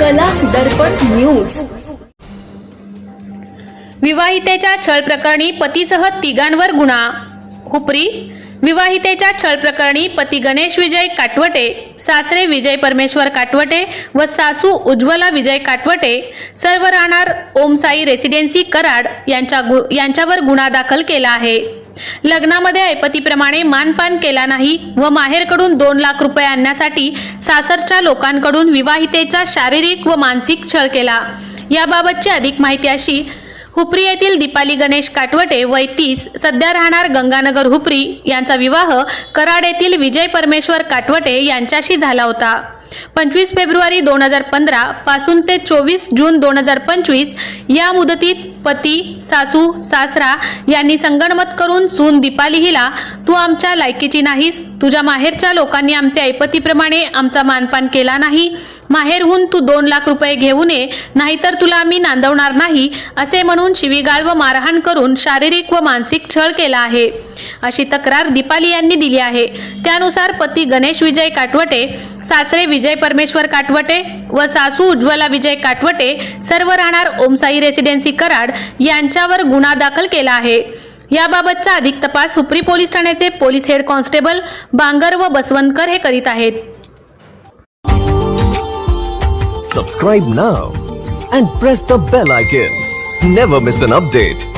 कला दर्पण न्यूज. विवाहितेच्या छळ प्रकरणी पतीसह तिघांवर गुन्हा. हुपरी विवाहितेच्या छळ प्रकरणी पती गणेश विजय काटवटे सासरे विजय परमेश्वर काटवटे व सासू उज्ज्वला विजय काटवटे सर्व राहणार ओमसाई रेसिडेन्सी कराड यांच्या गु यांच्यावर गुन्हा दाखल केला आहे. लग्नामध्ये ऐपतीप्रमाणे मानपान केला नाही व माहेरकडून दोन लाख रुपये आणण्यासाठी सासरच्या लोकांकडून विवाहितेचा शारीरिक व मानसिक छळ केला. याबाबतची अधिक माहिती अशी हुपरी येथील दीपाली गणेश काटवटे वय तीस सध्या राहणार गंगानगर हुपरी यांचा विवाह कराड येथील विजय परमेश्वर काटवटे यांच्याशी झाला होता. पंचवीस फेब्रुवारी दोन हजार पंधरा पासून ते चोवीस जून दोन हजार पंचवीस या मुदतीत पती सासू सासरा यांनी संगणमत करून सून दीपाली हिला तू आमच्या लायकीची नाहीस. तुझ्या माहेरच्या लोकांनी आमचे ऐपतीप्रमाणे आमचा मानपान केला नाही. माहेरहून तू दोन लाख रुपये घेऊ नये. नाहीतर तुला आम्ही नांदवणार नाही असे म्हणून शिवीगाळ व मारहाण करून शारीरिक व मानसिक छळ केला आहे. अशी तक्रार दीपाली यांनी दिली आहे. त्यानुसार पती गणेश विजय काटवटे सासरे विजय परमेश्वर काटवटे व सासू उज्ज्वला विजय काटवटे सर्व राहणार ओमसाई रेसिडेन्सी कराड यांच्यावर गुन्हा दाखल केला आहे. याबाबतचा अधिक तपास हुपरी पोलीस ठाण्याचे पोलीस हेड कॉन्स्टेबल बांगर व बसवंतकर हे करीत आहेत. Subscribe now and press the bell icon never miss an update